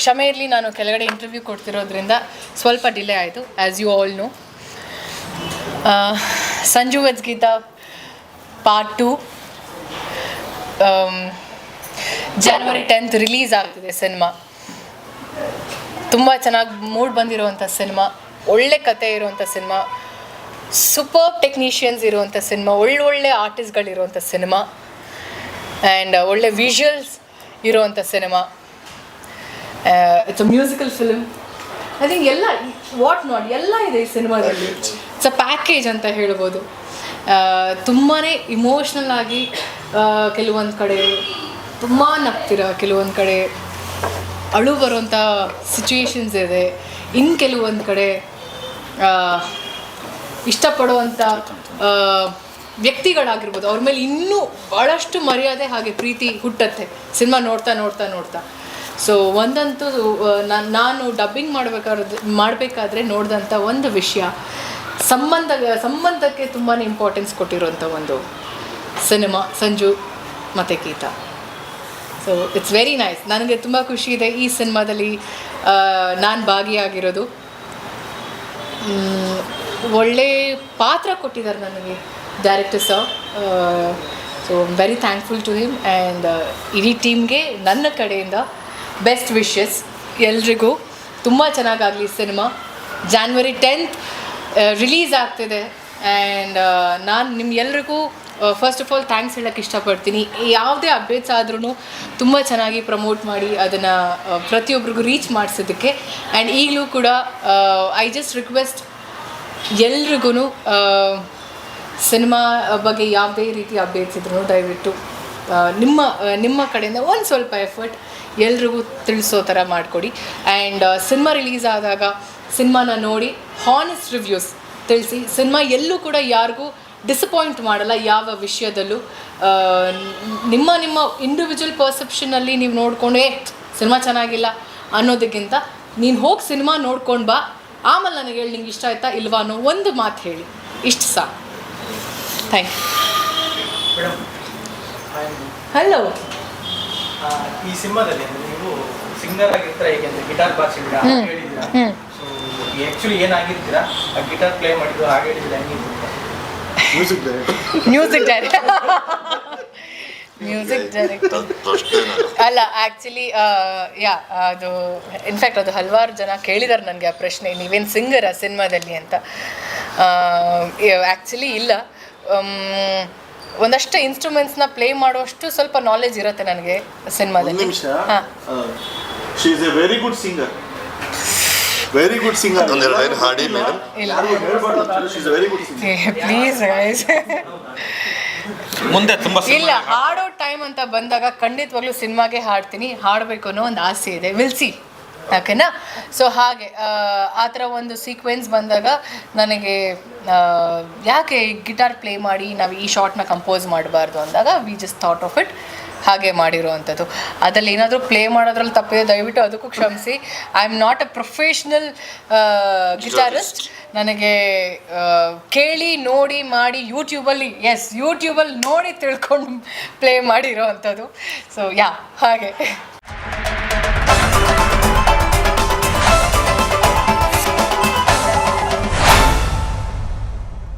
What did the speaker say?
ಕ್ಷಮೆ ಇರಲಿ, ನಾನು ಕೆಳಗಡೆ ಇಂಟರ್ವ್ಯೂ ಕೊಡ್ತಿರೋದ್ರಿಂದ ಸ್ವಲ್ಪ ಡಿಲೇ ಆಯಿತು as you all know Sanju weds Geetha part two January tenth release ಆಗ್ತಿದೆ ಸಿನಿಮಾ ತುಂಬ ಚೆನ್ನಾಗಿ ಮೂಡ್ ಬಂದಿರುವಂಥ ಸಿನಿಮಾ ಒಳ್ಳೆ ಕತೆ ಇರುವಂಥ ಸಿನಿಮಾ ಸೂಪರ್ ಟೆಕ್ನಿಷಿಯನ್ಸ್ ಇರುವಂಥ ಸಿನಿಮಾ ಒಳ್ಳೊಳ್ಳೆ ಆರ್ಟಿಸ್ಟ್ಗಳಿರುವಂಥ ಸಿನಿಮಾ ಆ್ಯಂಡ್ ಒಳ್ಳೆ ವಿಷುವಲ್ಸ್ ಇರುವಂಥ cinema it's a musical film I think ಎಲ್ಲ ವಾಟ್ ನಾಟ್ ಎಲ್ಲ ಇದೆ ಈ ಸಿನಿಮಾದಲ್ಲಿ ಇಟ್ಸ್ ಅ ಪ್ಯಾಕೇಜ್ ಅಂತ ಹೇಳ್ಬೋದು. ತುಂಬಾ ಇಮೋಷ್ನಲ್ ಆಗಿ ಕೆಲವೊಂದು ಕಡೆ ತುಂಬ ನಗ್ತೀರ ಕೆಲವೊಂದು ಕಡೆ ಅಳು ಬರುವಂಥ ಸಿಚುವೇಶನ್ಸ್ ಇದೆ. ಇನ್ನು ಕೆಲವೊಂದು ಕಡೆ ಆ, ಇಷ್ಟಪಡುವಂಥ ವ್ಯಕ್ತಿಗಳಾಗಿರ್ಬೋದು. ಅವ್ರ ಮೇಲೆ ಇನ್ನೂ ಭಾಳಷ್ಟು ಮರ್ಯಾದೆ ಹಾಗೆ ಪ್ರೀತಿ ಹುಟ್ಟತ್ತೆ. ಸಿನಿಮಾ ನೋಡ್ತಾ ನೋಡ್ತಾ ನೋಡ್ತಾ. ಸೊ ಒಂದಂತೂ ನಾನು ಡಬ್ಬಿಂಗ್ ಮಾಡಬೇಕಾದ್ರೆ ಮಾಡಬೇಕಾದ್ರೆ ನೋಡಿದಂಥ ಒಂದು ವಿಷಯ. ಸಂಬಂಧ, ಸಂಬಂಧಕ್ಕೆ ತುಂಬಾ ಇಂಪಾರ್ಟೆನ್ಸ್ ಕೊಟ್ಟಿರುವಂಥ ಒಂದು ಸಿನಿಮಾ ಸಂಜು ಮತ್ತು Geetha. So it's very nice ನನಗೆ ತುಂಬ ಖುಷಿ ಇದೆ ಈ ಸಿನಿಮಾದಲ್ಲಿ ನಾನು ಭಾಗಿಯಾಗಿರೋದು. ಒಳ್ಳೆ ಪಾತ್ರ ಕೊಟ್ಟಿದ್ದಾರೆ ನನಗೆ director sir so very thankful to him and ಇಡೀ ಟೀಮ್ಗೆ ನನ್ನ ಕಡೆಯಿಂದ ಬೆಸ್ಟ್ ವಿಶಸ್ ಎಲ್ರಿಗೂ ತುಂಬ ಚೆನ್ನಾಗಾಗಲಿ ಸಿನಿಮಾ ಜಾನ್ವರಿ ಟೆಂತ್ ರಿಲೀಸ್ ಆಗ್ತಿದೆ. ಆ್ಯಂಡ್ ನಾನು ನಿಮ್ಗೆಲ್ರಿಗೂ ಫಸ್ಟ್ ಆಫ್ ಆಲ್ ಥ್ಯಾಂಕ್ಸ್ ಹೇಳೋಕ್ಕೆ ಇಷ್ಟಪಡ್ತೀನಿ. ಯಾವುದೇ ಅಪ್ಡೇಟ್ಸ್ ಆದ್ರೂ ತುಂಬ ಚೆನ್ನಾಗಿ ಪ್ರಮೋಟ್ ಮಾಡಿ ಅದನ್ನು ಪ್ರತಿಯೊಬ್ಬರಿಗೂ ರೀಚ್ ಮಾಡಿಸೋದಕ್ಕೆ. ಆ್ಯಂಡ್ ಈಗಲೂ ಕೂಡ ಐ ಜಸ್ಟ್ ರಿಕ್ವೆಸ್ಟ್ ಎಲ್ರಿಗೂ ಸಿನಿಮಾ ಬಗ್ಗೆ ಯಾವುದೇ ರೀತಿ ಅಪ್ಡೇಟ್ಸ್ ಇದ್ರೂ ದಯವಿಟ್ಟು ನಿಮ್ಮ ನಿಮ್ಮ ಕಡೆಯಿಂದ ಒಂದು ಸ್ವಲ್ಪ ಎಫರ್ಟ್ ಎಲ್ರಿಗೂ ತಿಳಿಸೋ ಥರ ಮಾಡಿಕೊಡಿ. ಆ್ಯಂಡ್ ಸಿನಿಮಾ ರಿಲೀಸ್ ಆದಾಗ ಸಿನಿಮಾನ ನೋಡಿ ಹಾನೆಸ್ಟ್ ರಿವ್ಯೂಸ್ ತಿಳಿಸಿ. ಸಿನಿಮಾ ಎಲ್ಲೂ ಕೂಡ ಯಾರಿಗೂ ಡಿಸಪಾಯಿಂಟ್ ಮಾಡಲ್ಲ ಯಾವ ವಿಷಯದಲ್ಲೂ. ನಿಮ್ಮ ನಿಮ್ಮ ಇಂಡಿವಿಜುವಲ್ ಪರ್ಸೆಪ್ಷನಲ್ಲಿ ನೀವು ನೋಡಿಕೊಂಡು ಸಿನಿಮಾ ಚೆನ್ನಾಗಿಲ್ಲ ಅನ್ನೋದಕ್ಕಿಂತ ನೀನು ಹೋಗಿ ಸಿನಿಮಾ ನೋಡ್ಕೊಂಡು ಬಾ. ಆಮೇಲೆ ನನಗೆ ಹೇಳಿ, ನಿಂಗೆ ಇಷ್ಟ ಆಯ್ತಾ ಇಲ್ವಾ ಅನ್ನೋ ಒಂದು ಮಾತು ಹೇಳಿ. ಇಷ್ಟು ಸಾ ಥ್ಯಾಂಕ್ ಯು ಹಲೋ ಈ ಸಿನಿಮಾದಲ್ಲಿ ನೀವು ಸಿಂಗರ್ ಆಗಿರ್ತೀರಾ ಹೇಗೆ ಅಂದ್ರೆ ಗಿಟಾರ್ ಬಾರಿಸಿದ್ದೀರಾ ಹೇಳಿದ್ರ. ಸೊ ಆ್ಯಕ್ಚುಲಿ ಏನಾಗಿರ್ತೀರಾ? ಆ ಗಿಟಾರ್ ಪ್ಲೇ ಮಾಡಿದ್ರು ಹಾಗೆ ಹೇಳಿದ್ರೆ ಹೆಂಗಿರ್ತೀರಾ music director music direct music director ಅಲ್ಲ ಆ್ಯಕ್ಚುಲಿ ಯಾ ಅದು ಇನ್ಫ್ಯಾಕ್ಟ್ ಅದು ಹಲವಾರು ಜನ ಕೇಳಿದಾರೆ ನನಗೆ ಆ ಪ್ರಶ್ನೆ ನೀವೇನು ಸಿಂಗರ ಸಿನಿಮಾದಲ್ಲಿ ಅಂತ. ಆ್ಯಕ್ಚುಲಿ ಇಲ್ಲ. ಆಮ್, ಒಂದಷ್ಟು ನ ಪ್ಲೇ ಮಾಡುವಷ್ಟು ಸ್ವಲ್ಪ ನಾಲೆಜ್ ಇರುತ್ತೆ ನನಗೆ ಒಂದು ಸಿನಿಮಾದಲ್ಲಿ ನಿಮಿಷ. ಹಾಂ. She is a very good singer very good singer ಒಂದೆರಡು ಲೈನ್ ಹಾಡಿ ಮೇಡಮ್ ಇಲ್ಲ. ಯಾರು ಹೇಳ್ಬಾರ್ದು she is a very good singer please guys ಮುಂದೆ ತುಂಬಾ ಇಲ್ಲ ಹಾಡೋ ಟೈಮ್ ಅಂತ ಬಂದಾಗ ಖಂಡಿತವಾಗ್ಲೂ ಸಿನಿಮಾಗೆ ಹಾಡ್ತೀನಿ. ಹಾಡಬೇಕು ಅನ್ನೋ ಒಂದು ಆಸೆ ಇದೆ. ವಿಲ್ ಸಿ ಓಕೆನಾ ಸೊ ಹಾಗೆ ಆ, ಆ ಥರ ಒಂದು ಸೀಕ್ವೆನ್ಸ್ ಬಂದಾಗ ನನಗೆ ಯಾಕೆ ಗಿಟಾರ್ ಪ್ಲೇ ಮಾಡಿ ನಾವು ಈ ಶಾರ್ಟ್ನ ಕಂಪೋಸ್ ಮಾಡಬಾರ್ದು ಅಂದಾಗ we just thought of it ಹಾಗೆ ಮಾಡಿರುವಂಥದ್ದು. ಅದರಲ್ಲಿ ಏನಾದರೂ ಪ್ಲೇ ಮಾಡೋದ್ರಲ್ಲಿ ತಪ್ಪಿದೆ ದಯವಿಟ್ಟು ಅದಕ್ಕೂ ಕ್ಷಮಿಸಿ. I am not a professional guitarist ನನಗೆ ಕೇಳಿ ನೋಡಿ ಮಾಡಿ ಯೂಟ್ಯೂಬಲ್ಲಿ ಎಸ್ ಯೂಟ್ಯೂಬಲ್ಲಿ ನೋಡಿ ತಿಳ್ಕೊಂಡು ಪ್ಲೇ ಮಾಡಿರೋ ಅಂಥದ್ದು ಸೊ ಯಾ ಹಾಗೆ.